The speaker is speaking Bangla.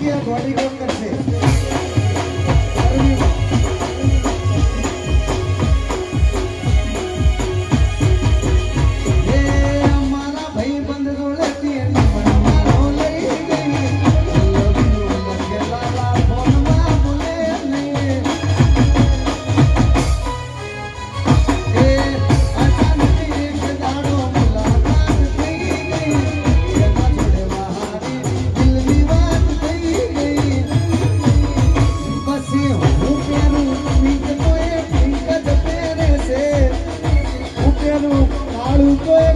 gracias, কেন তার উপর